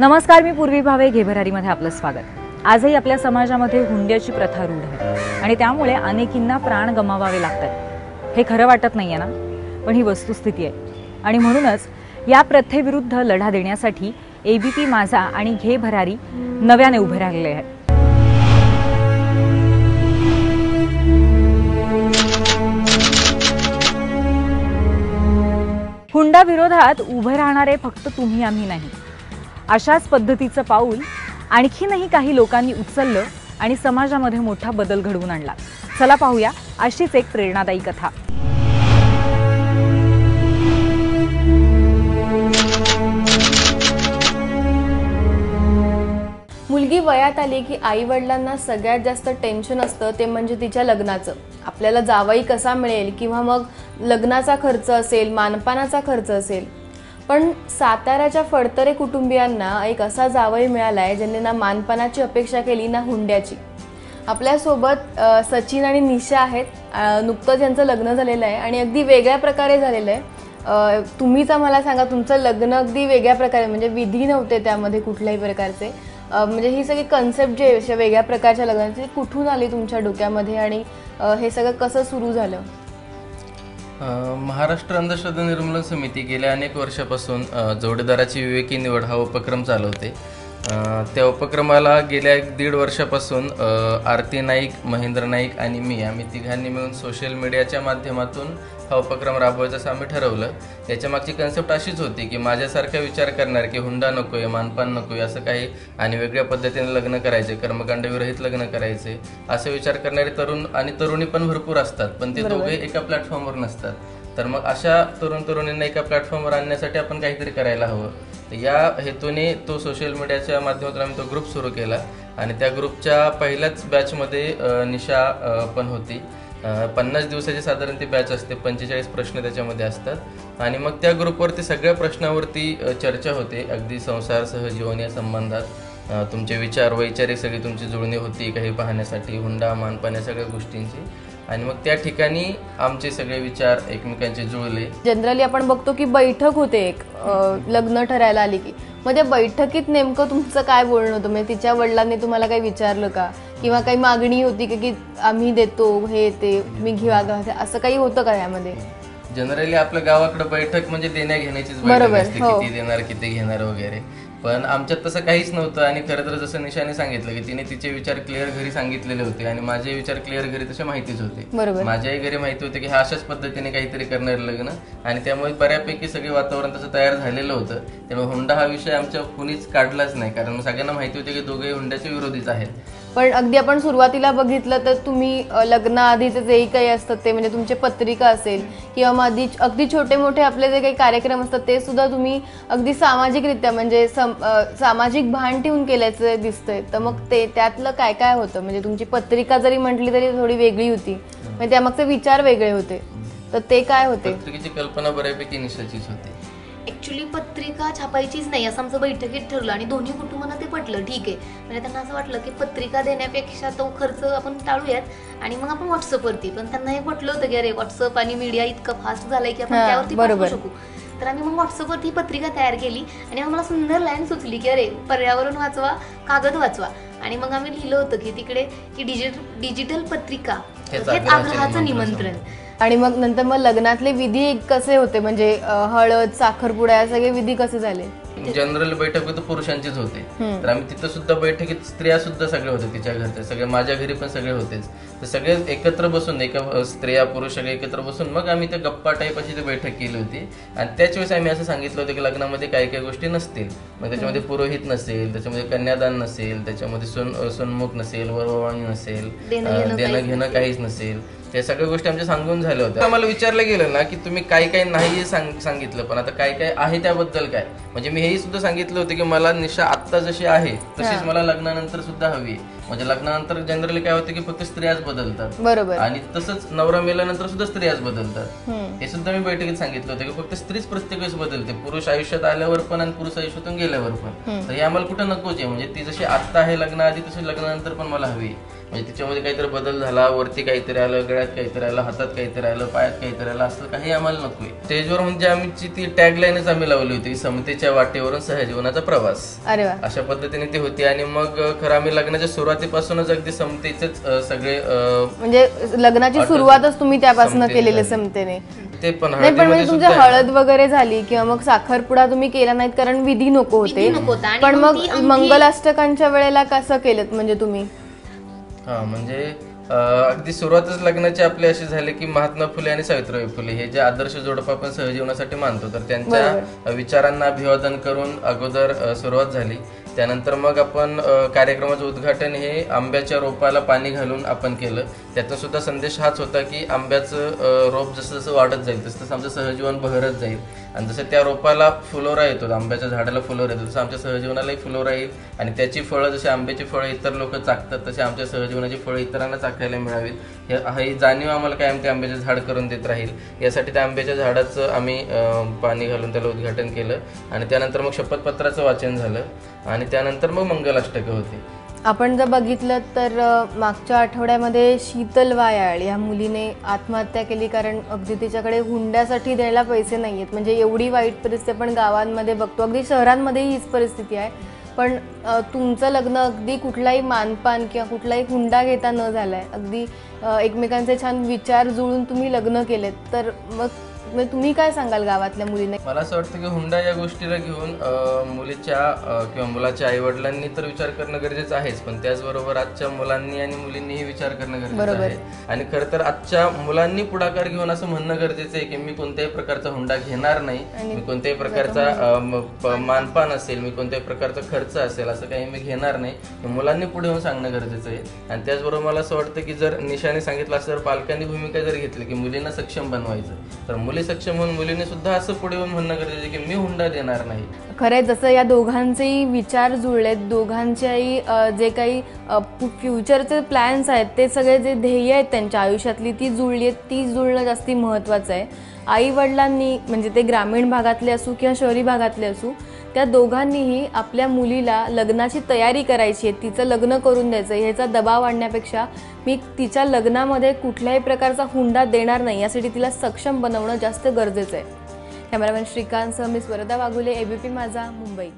नमस्कार मी पूर्वी भावे घेभरारीमध्ये आपलं स्वागत. आजही आपल्या समाजामध्ये हुंड्याची प्रथा रूढ आहे आणि त्यामुळे अनेकींना प्राण गमावावे लागतात. हे खरं वाटत नाही आहे ना? पण ही वस्तुस्थिती आहे. आणि म्हणूनच या प्रथेविरुद्ध लढा देण्यासाठी ए बी पी माझा आणि घे भरारी नव्याने उभे राहिलेले आहेत. हुंडा विरोधात उभे राहणारे फक्त तुम्ही आम्ही नाही. अशाच पद्धतीचं पाऊल आणखीनही काही लोकांनी उचललं आणि समाजामध्ये मोठा बदल घडवून आणला. चला पाहूया अशीच एक प्रेरणादायी कथा. मुलगी वयात आली की आई वडिलांना सगळ्यात जास्त टेन्शन असतं ते म्हणजे तिच्या लग्नाचं. आपल्याला जावई कसा मिळेल किंवा मग लग्नाचा खर्च असेल मानपानाचा खर्च असेल पण साताऱ्याच्या फडतरे कुटुंबियांना एक असा जावई मिळाला आहे ज्यांनी ना मानपणाची अपेक्षा केली ना हुंड्याची. आपल्यासोबत सचिन आणि निशा आहेत. नुकतंच यांचं लग्न झालेलं आहे आणि अगदी वेगळ्या प्रकारे झालेलं आहे. तुम्ही तुम्हीच आम्हाला सांगा तुमचं लग्न अगदी वेगळ्या प्रकारे म्हणजे विधी नव्हते त्यामध्ये कुठल्याही प्रकारचे. म्हणजे ही सगळी कन्सेप्ट जी आहे अशा वेगळ्या प्रकारच्या लग्नाची कुठून आली तुमच्या डोक्यामध्ये आणि हे सगळं कसं सुरू झालं? महाराष्ट्र अंधश्रद्धा निर्मूलन समिती गेल्या अनेक वर्षापासून जोडीदाराची विवेकी निवड हा उपक्रम चालवते. त्या उपक्रमाला गेल्या एक दीड वर्षापासून आरती नाईक महेंद्र नाईक आणि मी आम्ही तिघांनी मिळून सोशल मीडियाच्या माध्यमातून हा उपक्रम राबवायचं असं आम्ही ठरवलं. त्याच्या मागची कन्सेप्ट अशीच होती की माझ्यासारखा विचार करणार की हुंडा नकोय मानपान नकोय असं काही आणि वेगळ्या पद्धतीने लग्न करायचे कर्मकांडविरहित लग्न करायचे असं विचार करणारे तरुण आणि तरुणी पण भरपूर असतात पण ते दोघे एका प्लॅटफॉर्मवर नसतात. तर मग अशा तरुण तरुणींना एका प्लॅटफॉर्मवर आणण्यासाठी आपण काहीतरी करायला हवं. या हेतूने तो सोशल मीडियाच्या माध्यमातून आम्ही तो ग्रुप सुरू केला. आणि त्या ग्रुपच्या पहिल्याच बॅचमध्ये निशा पण होती. पन्नास दिवसाची साधारण ती बॅच असते. पंचेचाळीस प्रश्न त्याच्यामध्ये असतात. आणि मग त्या ग्रुपवरती सगळ्या प्रश्नावरती चर्चा होते. अगदी संसार सहजीवन या संबंधात. तुमचे विचार वैचारिक सगळी तुमची जुळणी होती काही पाहण्यासाठी. हुंडा मानपान या सगळ्या गोष्टींची. आणि मग त्या ठिकाणी आमचे सगळे विचार एकमेकांचे जुळले. जनरली आपण बघतो की बैठक होते एक. लग्न ठरायला आली की. मग त्या बैठकीत नेमकं तुमचं काय बोलणं होतं? म्हणजे तिच्या वडिलांनी तुम्हाला काही विचारलं का? किंवा काही मागणी होती की आम्ही देतो हे ते मी घेवा असं काही होतं का यामध्ये? जनरली आपल्या गावाकडे बैठक म्हणजे देण्या घेण्याचीच बैठक बरोबर, असते हो. किती देणार किती घेणार वगैरे. पण आमच्यात तसं काहीच नव्हतं आणि खरं तर जसं निशाने सांगितलं की तिने तिचे विचार क्लिअर घरी सांगितलेले होते आणि माझे विचार क्लिअर घरी तसे माहितीच होते. बरोबर. माझ्याही घरी माहिती होते की हा अशाच पद्धतीने काहीतरी करणार लग्न आणि त्यामुळे बऱ्यापैकी सगळे वातावरण तसं तयार झालेलं होतं. त्यामुळे हुंडा हा विषय आमच्या कुणीच काढलाच नाही. कारण सगळ्यांना माहिती होते की दोघे हुंड्याचे विरोधीच आहेत. पण अगदी आपण सुरुवातीला बघितलं तर तुम्ही लग्नाआधीचे जेही काही असतात ते म्हणजे तुमचे पत्रिका असेल किंवा मग आधी अगदी छोटे मोठे आपले जे काही कार्यक्रम असतात ते सुद्धा तुम्ही अगदी सामाजिकरित्या म्हणजे सम- सामाजिक भान ठेवून केल्याचं दिसतंय. तर मग ते त्यातलं काय काय होतं? म्हणजे तुमची पत्रिका जरी म्हटली तरी थोडी वेगळी होती. म्हणजे त्यामागचे विचार वेगळे होते. तर ते काय होते? पत्रिकेची कल्पना बऱ्यापैकी निशाचीच होती. ऍक्च्युली पत्रिका छापायचीच नाही. असं आमचं बैठकीत ठरलं आणि दोन्ही कुटुंबांना ते पटलं. ठीक आहे. म्हणजे त्यांना असं वाटलं की पत्रिका देण्यापेक्षा तो खर्च आपण टाळूयात आणि मग आपण व्हॉट्सअपवरती. पण त्यांना हे पटलं होतं की अरे व्हॉट्सअप आणि मीडिया इतकं फास्ट झालंय की आपण त्यावरती बरोबर. पाठवू शकू. तर आम्ही मग व्हॉट्सअपवरती ही पत्रिका तयार केली आणि आम्हाला सुंदर लाईन सुचली की अरे पर्यावरण वाचवा कागद वाचवा. आणि मग आम्ही लिहिलं होतं की तिकडे की डिजिटल डिजिटल पत्रिका. हेच हेच आग्रहाचे आग्रहाचं निमंत्रण. आणि मग नंतर मग लग्नातले विधी कसे होते? म्हणजे हळद साखरपुडा या सगळे विधी कसे झाले? जनरल बैठक फक्त पुरुषांचीच होते. तर आम्ही तिथं सुद्धा बैठकीत स्त्रिया सुद्धा सगळे होते तिच्या घरचे. सगळे माझ्या घरी पण सगळे होतेच तर सगळे एकत्र बसून एका स्त्रिया पुरुष सगळे एकत्र बसून मग आम्ही ते गप्पा टाईप अशी ती बैठक केली होती. आणि त्याच वेळेस आम्ही असं सांगितलं होतं की लग्नामध्ये काही काही गोष्टी नसतील. मग त्याच्यामध्ये पुरोहित नसेल त्याच्यामध्ये कन्यादान नसेल त्याच्यामध्ये सोन सोनमुख नसेल वरवळणी नसेल देणं घेणं काहीच नसेल. त्या सगळ्या गोष्टी आमच्या सांगून झाल्या होत्या. आम्हाला विचारलं गेलं ना की तुम्ही काय काय नाही सांग सांगितलं पण आता काय काय आहे त्याबद्दल काय? म्हणजे मी हेही सुद्धा सांगितलं होतं की मला निशा आत्ता जशी आहे तशीच मला लग्नानंतर सुद्धा हवी आहे. म्हणजे लग्नानंतर जनरली काय होतं की फक्त स्त्रियाच बदलतात. बरोबर. आणि तसंच नवरा मेल्यानंतर सुद्धा स्त्रियाच बदलतात. हे सुद्धा मी बैठकीत सांगितलं होतं की फक्त स्त्रीच प्रत्येक वेळेस बदलते. पुरुष आयुष्यात आल्यावर पण आणि पुरुष आयुष्यातून गेल्यावर पण. तर हे आम्हाला कुठं नकोच आहे. म्हणजे ती जशी आत्ता आहे लग्नाआधी तशी लग्नानंतर पण मला हवी. म्हणजे तिच्यामध्ये काहीतरी बदल झाला वरती काहीतरी आलं गळ्यात काहीतरी आलं हातात काहीतरी आलं पायात काहीतरी आलं असं काही आम्हाला नकोय. स्टेजवर म्हणजे आमची ती टॅगलाईनच आम्ही लावली होती समतेच्या वाटेवरून सहजीवनाचा प्रवास. अशा पद्धतीने ती होती. आणि मग खरं आम्ही लग्नाच्या सुरुवातीपासूनच अगदी समतेचेच अ, सगळे म्हणजे लग्नाची सुरुवातच तुम्ही त्यापासून केलेली. समतेने. ते पण नाही पण म्हणजे सुद्धा हळद वगैरे झाली किंवा मग साखरपुडा तुम्ही केला नाहीत कारण विधी नको होते. पण मग मंगलाष्टकांच्या वेळेला कसं केलं म्हणजे तुम्ही? हा म्हणजे अगदी सुरुवातच लग्नाची आपली अशी झाली की महात्मा फुले आणि सावित्रीबाई फुले हे जे आदर्श जोडप आपण सहजीवनासाठी मानतो. तर त्यांच्या विचारांना अभिवादन करून अगोदर सुरुवात झाली. त्यानंतर मग आपण कार्यक्रमाचं उद्घाटन हे आंब्याच्या रोपाला पाणी घालून आपण केलं. त्यातून सुद्धा संदेश हाच होता की आंब्याचं रोप जसं जसं वाढत जाईल तसं तसं आमचं सहजीवन बहरत जाईल. आणि जसं त्या रोपाला फुलोरा येतो आंब्याच्या झाडाला फुलोरा येतो तसं आमच्या सहजीवनालाही फुलोरा येईल. आणि त्याची फळं जशी आंब्याची फळं इतर लोक चाकतात तसे आमच्या सहजीवनाची फळं इतरांना चाकायला मिळावीत. हे- ही जाणीव आम्हाला कायम ते आंब्याचे झाड करून देत राहील. यासाठी त्या आंब्याच्या झाडाचं आम्ही पाणी घालून त्याला उद्घाटन केलं. आणि त्यानंतर मग शपथपत्राचं वाचन झालं. आणि त्यानंतर मग मंगलाष्टकं होती. आपण जर बघितलं तर मागच्या आठवड्यामध्ये शीतल वायाळ या मुलीने आत्महत्या केली कारण अगदी तिच्याकडे हुंड्यासाठी द्यायला पैसे नाही आहेत म्हणजे एवढी वाईट परिस्थिती आपण गावांमध्ये बघतो. अगदी शहरांमध्येही हीच परिस्थिती आहे. पण तुमचं लग्न अगदी कुठलाही मानपान किंवा कुठलाही हुंडा घेता न झाला आहे अगदी एकमेकांचे छान विचार जुळून तुम्ही लग्न केलेत. तर मग मग तुम्ही काय सांगाल गावातल्या मुलीने? मला असं वाटतं की हुंडा या गोष्टीला घेऊन मुलीच्या किंवा मुलाच्या आई वडिलांनी तर विचार करणं गरजेचं आहेच. पण त्याचबरोबर आजच्या मुलांनी आणि मुलींनीही विचार करणं गरजेचं. आहे. आणि खरं तर आजच्या मुलांनी पुढाकार घेऊन असं म्हणणं गरजेचं आहे की मी कोणत्याही प्रकारचा हुंडा घेणार नाही. मी कोणत्याही प्रकारचा मानपान असेल मी कोणत्याही प्रकारचा खर्च असेल असं काही मी घेणार नाही. मुलांनी पुढे येऊन सांगणं गरजेचं आहे. आणि त्याचबरोबर मला असं वाटतं की जर निशाने सांगितलं असं जर पालकांनी भूमिका जर घेतली की मुलींना सक्षम बनवायचं तर मुली सक्षम होऊन मुलीने सुद्धा असं पुढे येऊन म्हणणं गरजेचं आहे की मी हुंडा देणार नाही. खरंय जसं या दोघांचेही विचार जुळलेत दोघांच्याही अ, जे काही फ्युचरचे प्लॅन्स आहेत ते सगळे जे ध्येय आहेत त्यांच्या आयुष्यातली ती जुळली आहेत ती जुळणं जास्ती महत्त्वाचं आहे. आई वडिलांनी म्हणजे ते ग्रामीण भागातले असू किंवा शहरी भागातले असू त्या दोघांनीही आपल्या मुलीला लग्नाची तयारी करायची आहे. तिचं लग्न करून द्यायचं आहे. ह्याचा दबाव आणण्यापेक्षा मी तिच्या लग्नामध्ये कुठल्याही प्रकारचा हुंडा देणार नाही. यासाठी तिला सक्षम बनवणं जास्त गरजेचं आहे. कॅमेरामॅन श्रीकांतसह मी स्वरदा वाघुले एबीपी माझा मुंबई.